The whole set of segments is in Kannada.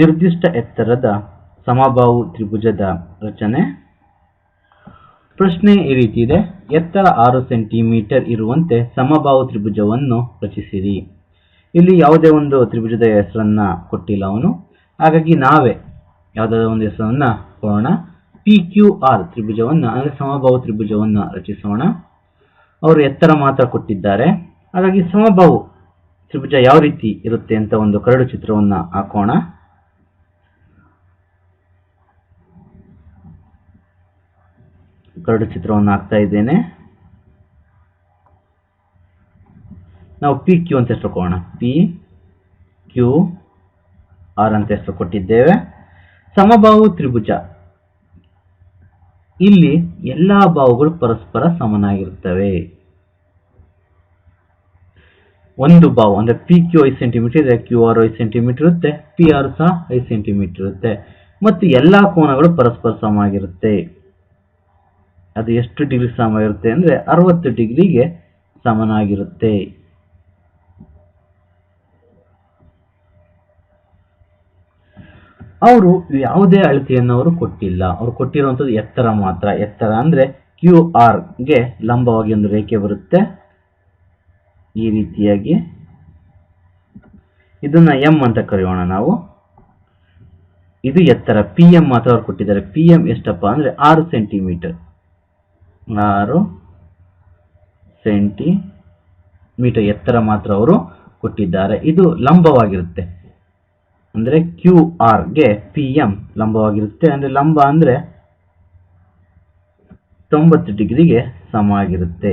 ನಿರ್ದಿಷ್ಟ ಎತ್ತರದ ಸಮಬಾಹು ತ್ರಿಭುಜದ ರಚನೆ. ಪ್ರಶ್ನೆ ಈ ರೀತಿ ಇದೆ. ಎತ್ತರ ಆರು ಸೆಂಟಿಮೀಟರ್ ಇರುವಂತೆ ಸಮಬಾಹು ತ್ರಿಭುಜವನ್ನು ರಚಿಸಿರಿ. ಇಲ್ಲಿ ಯಾವುದೇ ಒಂದು ತ್ರಿಭುಜದ ಹೆಸರನ್ನ ಕೊಟ್ಟಿಲ್ಲ ಅವನು. ಹಾಗಾಗಿ ನಾವೇ ಯಾವುದಾದ್ರೂ ಒಂದು ಹೆಸರನ್ನ ಕೊಡೋಣ. ಪಿ ಕ್ಯೂ ಆರ್ ತ್ರಿಭುಜವನ್ನು, ಅಂದರೆ ಸಮಬಾಹು ತ್ರಿಭುಜವನ್ನು ರಚಿಸೋಣ. ಅವರು ಎತ್ತರ ಮಾತ್ರ ಕೊಟ್ಟಿದ್ದಾರೆ. ಹಾಗಾಗಿ ಸಮಬಾಹು ತ್ರಿಭುಜ ಯಾವ ರೀತಿ ಇರುತ್ತೆ ಅಂತ ಒಂದು ಕರಡು ಚಿತ್ರವನ್ನು ಹಾಕೋಣ. ಕರಡು ಚಿತ್ರವನ್ನು ಹಾಕ್ತಾ ಇದ್ದೇನೆ. ನಾವು ಪಿ ಕ್ಯೂ ಅಂತ ಹೆಸರು ಕೊಡೋಣ ಪಿ ಕ್ಯೂ ಆರ್ ಅಂತ ಹೆಸರು ಕೊಟ್ಟಿದ್ದೇವೆ. ಸಮಬಾಹು ತ್ರಿಭುಜ. ಇಲ್ಲಿ ಎಲ್ಲ ಬಾಹುಗಳು ಪರಸ್ಪರ ಸಮನಾಗಿರುತ್ತವೆ. ಒಂದು ಬಾವು ಅಂದ್ರೆ ಪಿ ಕ್ಯೂ ಐದು ಸೆಂಟಿಮೀಟರ್ ಇದೆ ಕ್ಯೂ ಆರ್ ಐದು ಸೆಂಟಿಮೀಟರ್ ಇರುತ್ತೆ. ಪಿ ಆರ್ ಸಹ ಐದು ಸೆಂಟಿಮೀಟರ್ ಇರುತ್ತೆ. ಮತ್ತು ಎಲ್ಲಾ ಕೋನಗಳು ಪರಸ್ಪರ ಸಮ ಆಗಿರುತ್ತೆ ಅದು ಎಷ್ಟು ಡಿಗ್ರಿ ಸಮ ಇರುತ್ತೆ ಅಂದರೆ ಅರವತ್ತು ಡಿಗ್ರಿಗೆ ಸಮನಾಗಿರುತ್ತೆ. ಅವರು ಯಾವುದೇ ಅಳತೆಯನ್ನು ಅವರು ಕೊಟ್ಟಿಲ್ಲ. ಅವರು ಕೊಟ್ಟಿರುವಂಥದ್ದು ಎತ್ತರ ಮಾತ್ರ. ಎತ್ತರ ಅಂದರೆ ಕ್ಯೂ ಆರ್ಗೆ ಲಂಬವಾಗಿ ಒಂದು ರೇಖೆ ಬರುತ್ತೆ. ಈ ರೀತಿಯಾಗಿ ಇದನ್ನ ಎಂ ಅಂತ ಕರೆಯೋಣ ನಾವು. ಇದು ಎತ್ತರ. ಪಿ ಎಂ ಮಾತ್ರ ಅವ್ರು ಕೊಟ್ಟಿದ್ದಾರೆ. ಪಿ ಎಂ ಎಷ್ಟಪ್ಪ ಅಂದರೆ ಆರು ಸೆಂಟಿಮೀಟರ್. ಆರು ಸೆಂಟಿಮೀಟರ್ ಎತ್ತರ ಮಾತ್ರ ಅವರು ಕೊಟ್ಟಿದ್ದಾರೆ. ಇದು ಲಂಬವಾಗಿರುತ್ತೆ. ಅಂದರೆ ಕ್ಯೂ ಆರ್ಗೆ ಪಿ ಎಂ ಲಂಬವಾಗಿರುತ್ತೆ. ಅಂದರೆ ಲಂಬ ಅಂದರೆ ತೊಂಬತ್ತು ಡಿಗ್ರಿಗೆ ಸಮ ಆಗಿರುತ್ತೆ.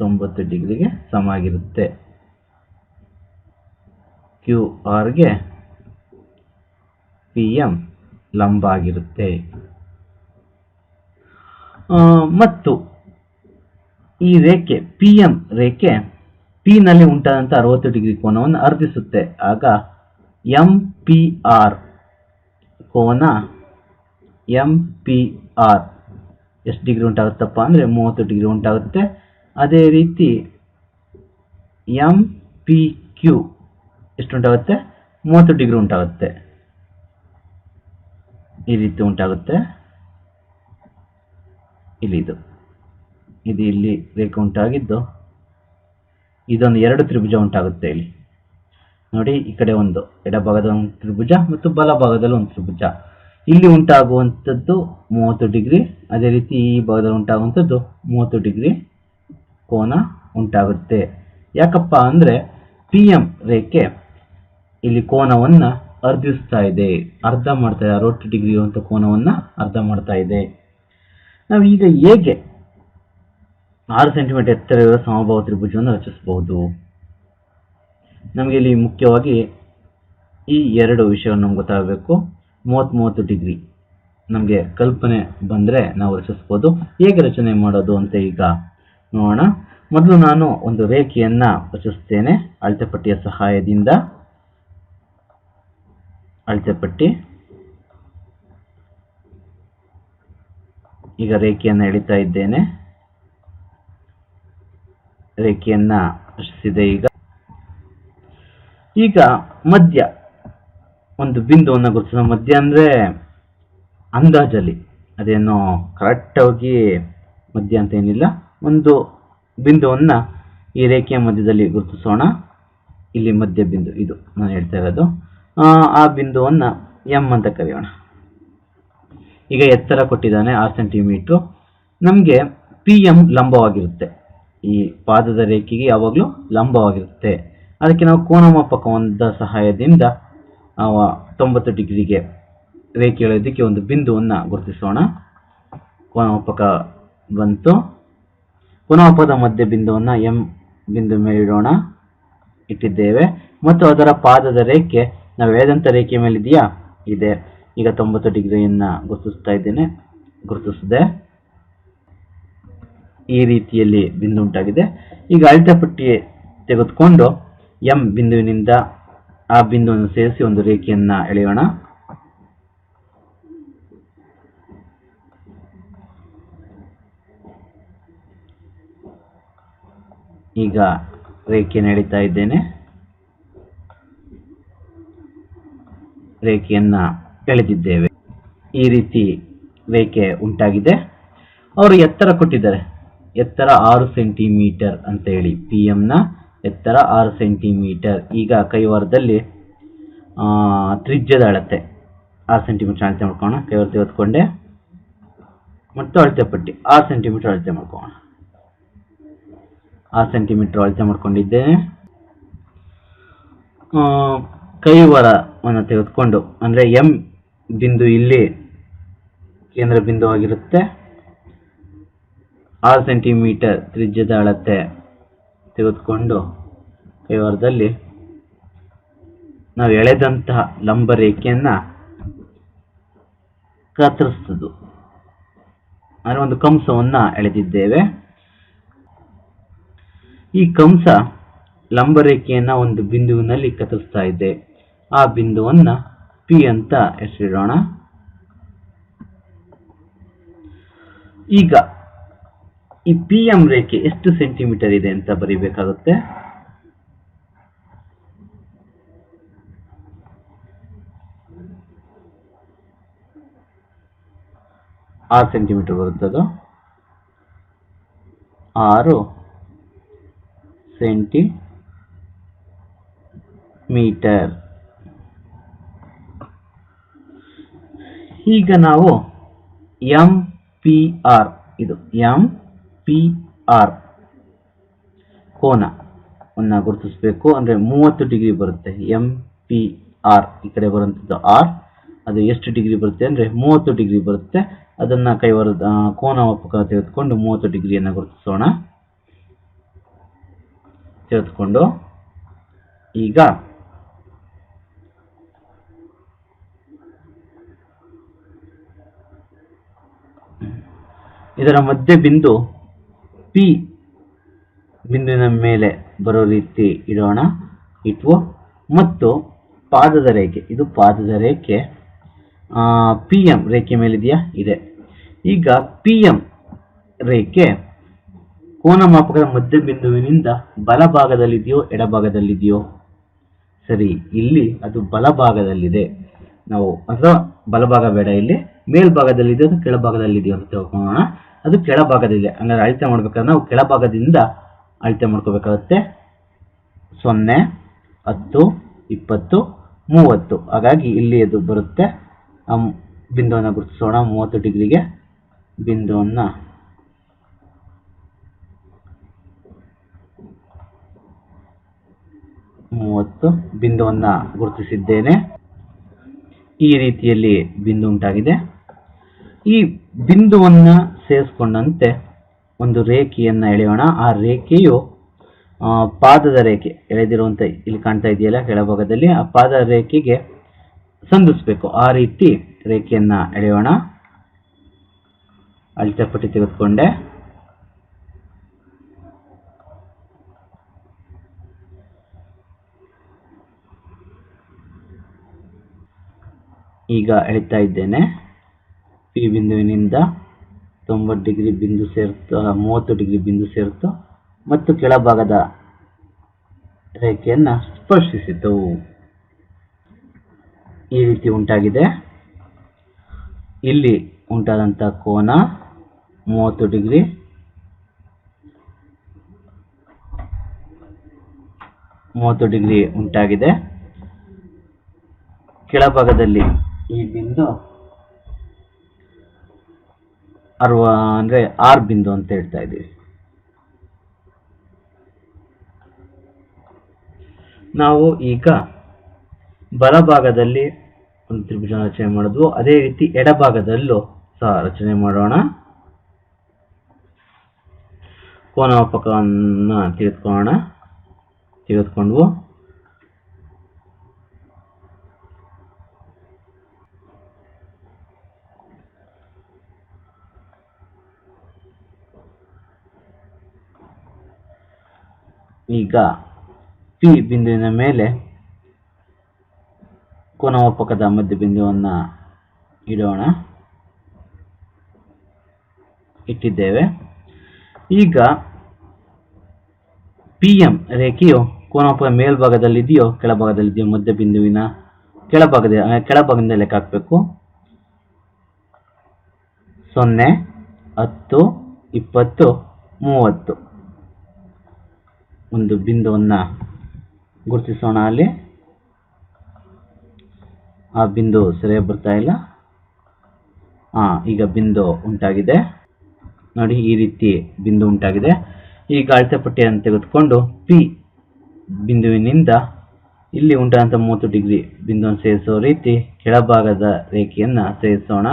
ತೊಂಬತ್ತು ಡಿಗ್ರಿಗೆ ಸಮ ಆಗಿರುತ್ತೆ. ಕ್ಯೂ ಆರ್ಗೆ ಪಿ ಎಂ ಲಂಬ ಆಗಿರುತ್ತೆ. ಮತ್ತು ಈ ರೇಖೆ ಪಿ ಎಂ ರೇಖೆ ಪಿ ನಲ್ಲಿ ಉಂಟಾದಂತಹ ಅರವತ್ತು ಡಿಗ್ರಿ ಕೋನವನ್ನು ಅರ್ಧಿಸುತ್ತೆ. ಆಗ ಎಂ ಪಿ ಆರ್ ಕೋನ ಎಂ ಪಿ ಆರ್ ಎಷ್ಟು ಡಿಗ್ರಿ ಉಂಟಾಗುತ್ತಪ್ಪ ಅಂದ್ರೆ ಮೂವತ್ತು ಡಿಗ್ರಿ ಉಂಟಾಗುತ್ತೆ. ಅದೇ ರೀತಿ ಎಂ ಪಿ ಕ್ಯೂ ಎಷ್ಟು ಉಂಟಾಗುತ್ತೆ? ಮೂವತ್ತು ಡಿಗ್ರಿ ಉಂಟಾಗುತ್ತೆ. ಈ ರೀತಿ ಉಂಟಾಗುತ್ತೆ. ಇಲ್ಲಿ ಇದು ಇದು ಇಲ್ಲಿ ರೇಖೆ ಉಂಟಾಗಿದ್ದು, ಇದೊಂದು ಎರಡು ತ್ರಿಭುಜ ಉಂಟಾಗುತ್ತೆ ಇಲ್ಲಿ. ನೋಡಿ, ಈ ಕಡೆ ಒಂದು ಎಡಭಾಗದ ಒಂದು ತ್ರಿಭುಜ ಮತ್ತು ಬಲಭಾಗದಲ್ಲಿ ಒಂದು ತ್ರಿಭುಜ. ಇಲ್ಲಿ ಉಂಟಾಗುವಂಥದ್ದು ಮೂವತ್ತು ಡಿಗ್ರಿ, ಅದೇ ರೀತಿ ಈ ಭಾಗದಲ್ಲಿ ಉಂಟಾಗುವಂಥದ್ದು ಮೂವತ್ತು ಡಿಗ್ರಿ ಕೋನ ಉಂಟಾಗುತ್ತೆ. ಯಾಕಪ್ಪ ಅಂದರೆ ಪಿ ಎಂ ರೇಖೆ ಇಲ್ಲಿ ಕೋನವನ್ನು ಅರ್ಧಿಸ್ತಾ ಇದೆ, ಅರ್ಧ ಮಾಡ್ತಾ ಇದೆ, ಅರವತ್ತು ಡಿಗ್ರಿ ಅಂತ ಕೋನವನ್ನು ಅರ್ಧ ಮಾಡ್ತಾ ಇದೆ. ನಾವು ಈಗ ಹೇಗೆ ಆರು ಸೆಂಟಿಮೀಟರ್ ಎತ್ತರ ಇರುವ ಸಮಭಾವ ತ್ರಿಭುಜವನ್ನು ರಚಿಸಬಹುದು? ನಮಗೆ ಇಲ್ಲಿ ಮುಖ್ಯವಾಗಿ ಈ ಎರಡು ವಿಷಯವನ್ನು ನಮ್ಗೆ ಗೊತ್ತಾಗಬೇಕು. ಮೂವತ್ತ್ ಮೂವತ್ತು ಡಿಗ್ರಿ ನಮಗೆ ಕಲ್ಪನೆ ಬಂದರೆ ನಾವು ರಚಿಸ್ಬೋದು ಹೇಗೆ ರಚನೆ ಮಾಡೋದು ಅಂತ ಈಗ ನೋಡೋಣ. ಮೊದಲು ನಾನು ಒಂದು ರೇಖೆಯನ್ನ ರಚಿಸ್ತೇನೆ. ಅಳತೆಪಟ್ಟಿಯ ಸಹಾಯದಿಂದ. ಅಳತೆ ಪಟ್ಟಿ ಈಗ ರೇಖೆಯನ್ನು ಎಳಿತಾ ಇದ್ದೇನೆ. ರೇಖೆಯನ್ನ ಸಿದೆ ಈಗ. ಈಗ ಮಧ್ಯ ಒಂದು ಬಿಂದುವನ್ನು ಗುರುತಿಸೋಣ. ಮಧ್ಯ ಅಂದ್ರೆ ಅಂದಾಜಲ್ಲಿ ಅದೇನೋ ಕರೆಕ್ಟಾಗಿ ಮಧ್ಯ ಅಂತ ಏನಿಲ್ಲ. ಒಂದು ಬಿಂದುವನ್ನು ಈ ರೇಖೆಯ ಮಧ್ಯದಲ್ಲಿ ಗುರುತಿಸೋಣ. ಇಲ್ಲಿ ಮಧ್ಯ ಬಿಂದು ಇದು ನಾನು ಹೇಳ್ತಾ ಇರೋದು. ಆ, ಬಿಂದುವನ್ನ ಎಂ ಅಂತ ಕರೆಯೋಣ. ಈಗ ಎತ್ತರ ಕೊಟ್ಟಿದ್ದಾನೆ ಆರು ಸೆಂಟಿಮೀಟ್ರು. ನಮಗೆ ಪಿ ಎಂ ಲಂಬವಾಗಿರುತ್ತೆ. ಈ ಪಾದದ ರೇಖೆಗೆ ಯಾವಾಗಲೂ ಲಂಬವಾಗಿರುತ್ತೆ. ಅದಕ್ಕೆ ನಾವು ಕೋನಮಾಪಕದ ಸಹಾಯದಿಂದ ತೊಂಬತ್ತು ಡಿಗ್ರಿಗೆ ರೇಖೆ ಎಳೆಯೋದಕ್ಕೆ ಒಂದು ಬಿಂದುವನ್ನು ಗುರುತಿಸೋಣ. ಕೋನಮಾಪಕ ಬಂತು. ಕೋನಮಾಪದ ಮಧ್ಯ ಬಿಂದುವನ್ನು ಎಂ ಬಿಂದು ಮೇಲೆ ಇಡೋಣ ಇಟ್ಟಿದ್ದೇವೆ. ಮತ್ತು ಅದರ ಪಾದದ ರೇಖೆ, ನಾವು ಎಳೆದಂಥ ರೇಖೆ ಮೇಲಿದೆಯಾ? ಇದೆ. ಈಗ ತೊಂಬತ್ತು ಡಿಗ್ರಿಯನ್ನ ಗುರುತಿಸ್ತಾ ಇದ್ದೇನೆ. ಗುರುತಿಸಿದೆ. ಈ ರೀತಿಯಲ್ಲಿ ಬಿಂದು ಉಂಟಾಗಿದೆ. ಈಗ ಅಳತೆ ಪಟ್ಟಿ ತೆಗೆದುಕೊಂಡು ಎಂ ಬಿಂದುವಿನಿಂದ ಆ ಬಿಂದುವನ್ನು ಸೇರಿಸಿ ಒಂದು ರೇಖೆಯನ್ನ ಎಳೆಯೋಣ. ಈಗ ರೇಖೆಯನ್ನು ಎಳಿತಾ ಇದ್ದೇನೆ. ರೇಖೆಯನ್ನ ಎಳೆದಿದ್ದೇವೆ. ಈ ರೀತಿ ರೇಖೆ ಉಂಟಾಗಿದೆ. ಅವರು ಎತ್ತರ ಕೊಟ್ಟಿದ್ದಾರೆ. ಎತ್ತರ ಆರು ಸೆಂಟಿಮೀಟರ್ ಅಂತ ಹೇಳಿ ಪಿ ಎಂನ ಎತ್ತರ ಆರು ಸೆಂಟಿಮೀಟರ್. ಈಗ ಕೈವಾರದಲ್ಲಿ ತ್ರಿಜ್ಯದ ಅಳತೆ. ಆರು ಸೆಂಟಿಮೀಟರ್ ಅಳತೆ ಮಾಡ್ಕೋಣ. ಕೈವಾರ ತೆಗೆದುಕೊಂಡೆ ಮತ್ತು ಅಳತೆ ಪಟ್ಟಿ. ಆರು ಸೆಂಟಿಮೀಟರ್ ಅಳತೆ ಮಾಡ್ಕೋಣ. ಆರು ಸೆಂಟಿಮೀಟರ್ ಅಳತೆ ಮಾಡ್ಕೊಂಡಿದ್ದೇನೆ. ಕೈವಾರವನ್ನು ತೆಗೆದುಕೊಂಡು, ಅಂದರೆ ಎಂ ಬಿಂದು ಇಲ್ಲಿ ಕೇಂದ್ರ ಬಿಂದುವಾಗಿರುತ್ತೆ. ಆರು ಸೆಂಟಿಮೀಟರ್ ತ್ರಿಜ್ಯದ ಅಳತೆ ತೆಗೆದುಕೊಂಡು ಕೈವಾರದಲ್ಲಿ ನಾವು ಎಳೆದಂತಹ ಲಂಬ ರೇಖೆಯನ್ನು ಕತ್ತರಿಸ್ತದ್ದು ಅಂದರೆ ಒಂದು ಕಂಸವನ್ನು ಎಳೆದಿದ್ದೇವೆ. ಈ ಕಂಸ ಲಂಬ ರೇಖೆಯನ್ನು ಒಂದು ಬಿಂದುವಿನಲ್ಲಿ ಕತ್ತರಿಸ್ತಾ ಇದೆ. ಆ ಬಿಂದುವನ್ನ ಪಿ ಅಂತ ಹೆಸರಿಡೋಣ. ಈಗ ಈ ಪಿ ಎಂ ರೇಖೆ ಎಷ್ಟು ಸೆಂಟಿಮೀಟರ್ ಇದೆ ಅಂತ ಬರೀಬೇಕಾಗುತ್ತೆ? ಆರು ಸೆಂಟಿಮೀಟರ್ ಬರುತ್ತದು ಆರು ಸೆಂಟಿ ಮೀಟರ್. ಈಗ ನಾವು ಎಂ ಪಿ ಆರ್ ಇದು ಎಂ ಪಿ ಆರ್ ಕೋನವನ್ನು ಗುರುತಿಸಬೇಕು. ಅಂದರೆ ಮೂವತ್ತು ಡಿಗ್ರಿ ಬರುತ್ತೆ ಎಂ ಪಿ ಆರ್ ಈ ಕಡೆ ಬರುವಂಥದ್ದು ಆರ್ ಅದು ಎಷ್ಟು ಡಿಗ್ರಿ ಬರುತ್ತೆ ಅಂದರೆ ಮೂವತ್ತು ಡಿಗ್ರಿ ಬರುತ್ತೆ. ಅದನ್ನು ಕೈವರ ಒಪ್ಪಕ ತೆಗೆದುಕೊಂಡು ಮೂವತ್ತು ಡಿಗ್ರಿಯನ್ನು ಗುರುತಿಸೋಣ. ತೆಗೆದುಕೊಂಡು ಈಗ ಇದರ ಮಧ್ಯ ಬಿಂದು ಪಿ ಬಿಂದುವಿನ ಮೇಲೆ ಬರೋ ರೀತಿ ಇಡೋಣ. ಇಟ್ವು ಮತ್ತು ಪಾದದ ರೇಖೆ. ಇದು ಪಾದದ ರೇಖೆ. ಪಿ ಎಂ ರೇಖೆ ಮೇಲಿದೆಯಾ? ಇದೆ. ಈಗ ಪಿ ಎಂ ರೇಖೆ ಕೋನ ಮಾಪಕದ ಮಧ್ಯ ಬಿಂದುವಿನಿಂದ ಬಲಭಾಗದಲ್ಲಿದೆಯೋ ಎಡಭಾಗದಲ್ಲಿದೆಯೋ ಸರಿ, ಇಲ್ಲಿ ಅದು ಬಲಭಾಗದಲ್ಲಿದೆ ನಾವು ಅಥವಾ ಬಲಭಾಗ ಬೇಡ ಇಲ್ಲಿ. ಮೇಲ್ಭಾಗದಲ್ಲಿದೆಯೋ ಅಥವಾ ಕೆಳಭಾಗದಲ್ಲಿದೆಯೋ ಅಂತ ತಿಳ್ಕೊಳ್ಳೋಣ. ಅದು ಕೆಳಭಾಗದಲ್ಲಿದೆ. ಹಂಗಾದ್ರೆ ಅಳತೆ ಮಾಡ್ಬೇಕಾದ್ರೆ ನಾವು ಕೆಳಭಾಗದಿಂದ ಅಳತೆ ಮಾಡ್ಕೋಬೇಕಾಗುತ್ತೆ. ಸೊನ್ನೆ, ಹತ್ತು, ಇಪ್ಪತ್ತು, ಮೂವತ್ತು. ಹಾಗಾಗಿ ಇಲ್ಲಿ ಅದು ಬರುತ್ತೆ. ಆ ಬಿಂದುವನ್ನು ಗುರುತಿಸೋಣ. ಮೂವತ್ತು ಡಿಗ್ರಿಗೆ ಬಿಂದುವನ್ನು ಮೂವತ್ತು ಬಿಂದುವನ್ನು ಗುರುತಿಸಿದ್ದೇನೆ. ಈ ರೀತಿಯಲ್ಲಿ ಬಿಂದು ಉಂಟಾಗಿದೆ. ಈ ಬಿಂದುವನ್ನು ಸೇರಿಸ್ಕೊಂಡಂತೆ ಒಂದು ರೇಖೆಯನ್ನು ಎಳೆಯೋಣ. ಆ ರೇಖೆಯು ಪಾದದ ರೇಖೆ ಎಳೆದಿರುವಂತ ಇಲ್ಲಿ ಕಾಣ್ತಾ ಇದೆಯಲ್ಲ ಕೆಳಭಾಗದಲ್ಲಿ. ಆ ಪಾದ ರೇಖೆಗೆ ಸಂಧಿಸ್ಬೇಕು. ಆ ರೀತಿ ರೇಖೆಯನ್ನ ಎಳೆಯೋಣ. ಅಳಿತಪಟ್ಟಿ ಪಟ್ಟಿ ತೆಗೆದುಕೊಂಡೆ. ಈಗ ಎಳಿತಾ ಇದ್ದೇನೆ. ಪಿ ಬಿಂದುವಿನಿಂದ ತೊಂಬತ್ತು ಡಿಗ್ರಿ ಬಿಂದು ಸೇರುತ್ತೋ, ಮೂವತ್ತು ಡಿಗ್ರಿ ಬಿಂದು ಸೇರುತ್ತೋ ಮತ್ತು ಕೆಳಭಾಗದ ರೇಖೆಯನ್ನು ಸ್ಪರ್ಶಿಸಿತು. ಈ ರೀತಿ ಉಂಟಾಗಿದೆ. ಇಲ್ಲಿ ಉಂಟಾದಂಥ ಕೋನ ಮೂವತ್ತು ಡಿಗ್ರಿ. ಮೂವತ್ತು ಡಿಗ್ರಿ ಉಂಟಾಗಿದೆ. ಕೆಳಭಾಗದಲ್ಲಿ ಈ ಬಿಂದು ಅರ್ವ ಅಂದ್ರೆ ಆರ್ ಬಿಂದು ಅಂತ ಹೇಳ್ತಾ ಇದ್ದೀವಿ. ನಾವು ಈಗ ಬಲಭಾಗದಲ್ಲಿ ಒಂದು ತ್ರಿಭುಜ ರಚನೆ ಮಾಡಿದ್ವು, ಅದೇ ರೀತಿ ಎಡಭಾಗದಲ್ಲೂ ಸಹ ರಚನೆ ಮಾಡೋಣ. ಕೋನಮಾಪಕವನ್ನ ತೆಗೆದುಕೊಳ್ಳೋಣ. ತೆಗೆದುಕೊಂಡ್ವು ಈಗ ಪಿ ಬಿಂದುವಿನ ಮೇಲೆ ಕೋನಮಾಪಕದ ಮಧ್ಯ ಬಿಂದುವನ್ನು ಇಡೋಣ. ಇಟ್ಟಿದ್ದೇವೆ. ಈಗ ಪಿ ಎಂ ರೇಖೆಯು ಕೋನಮಾಪಕ ಮೇಲ್ಭಾಗದಲ್ಲಿದೆಯೋ ಕೆಳಭಾಗದಲ್ಲಿದೆಯೋ ಮಧ್ಯ ಬಿಂದುವಿನ ಕೆಳಭಾಗದ ಕೆಳಭಾಗದಿಂದ ಲೆಕ್ಕ ಹಾಕಬೇಕು. ಸೊನ್ನೆ, ಹತ್ತು, ಇಪ್ಪತ್ತು, ಮೂವತ್ತು. ಒಂದು ಬಿಂದುವನ್ನು ಗುರುತಿಸೋಣ ಅಲ್ಲಿ. ಆ ಬಿಂದು ಸರಿಯಾಗಿ ಬರ್ತಾ ಇಲ್ಲ. ಹಾಂ ಈಗ ಬಿಂದು ಉಂಟಾಗಿದೆ. ನೋಡಿ, ಈ ರೀತಿ ಬಿಂದು ಉಂಟಾಗಿದೆ. ಈ ಅಳತೆ ಪಟ್ಟಿಯನ್ನು ತೆಗೆದುಕೊಂಡು ಪಿ ಬಿಂದುವಿನಿಂದ ಇಲ್ಲಿ ಉಂಟಾದಂಥ ಮೂವತ್ತು ಡಿಗ್ರಿ ಬಿಂದುವನ್ನು ಸೇರಿಸೋ ರೀತಿ ಕೆಳಭಾಗದ ರೇಖೆಯನ್ನು ಸೇರಿಸೋಣ.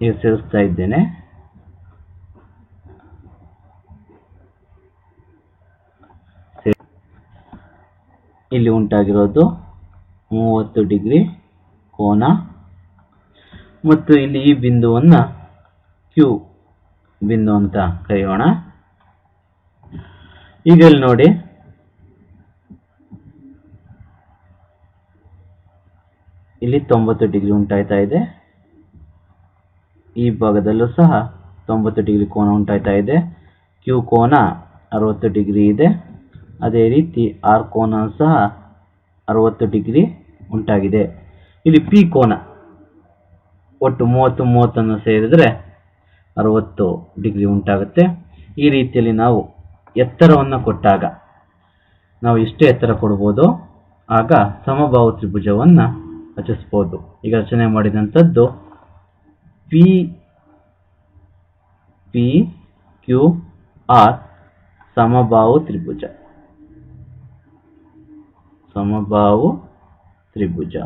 ಈಗ ಸೇರಿಸ್ತಾ ಇದ್ದೇನೆ. ಇಲ್ಲಿ ಉಂಟಾಗಿರೋದು ಮೂವತ್ತು ಡಿಗ್ರಿ ಕೋನ. ಮತ್ತು ಇಲ್ಲಿ ಈ ಬಿಂದುವನ್ನು ಕ್ಯೂ ಬಿಂದು ಅಂತ ಕರೆಯೋಣ. ಈಗ ಇಲ್ಲಿ ನೋಡಿ. ಇಲ್ಲಿ ತೊಂಬತ್ತು ಡಿಗ್ರಿ ಉಂಟಾಯ್ತಾ ಇದೆ. ಈ ಭಾಗದಲ್ಲೂ ಸಹ ತೊಂಬತ್ತು ಡಿಗ್ರಿ ಕೋನ ಉಂಟಾಯ್ತಾ ಇದೆ. ಕ್ಯೂ ಕೋನ ಅರವತ್ತು ಡಿಗ್ರಿ ಇದೆ. ಅದೇ ರೀತಿ ಆರ್ ಕೋನ ಸಹ ಅರವತ್ತು ಡಿಗ್ರಿ ಉಂಟಾಗಿದೆ. ಇಲ್ಲಿ ಪಿ ಕೋನ ಒಟ್ಟು ಮೂವತ್ತು ಮೂವತ್ತನ್ನು ಸೇರಿದರೆ ಅರವತ್ತು ಡಿಗ್ರಿ ಉಂಟಾಗುತ್ತೆ. ಈ ರೀತಿಯಲ್ಲಿ ನಾವು ಎತ್ತರವನ್ನು ಕೊಟ್ಟಾಗ ನಾವು ಎಷ್ಟು ಎತ್ತರ ಕೊಡ್ಬೋದು. ಆಗ ಸಮಬಾಹು ತ್ರಿಭುಜವನ್ನು ರಚಿಸ್ಬೋದು. ಈಗ ರಚನೆ ಮಾಡಿದಂಥದ್ದು ಪಿ ಪಿ ಕ್ಯೂ ಆರ್ ಸಮಬಾಹು ತ್ರಿಭುಜ ಸಮಬಾಹು ತ್ರಿಭುಜ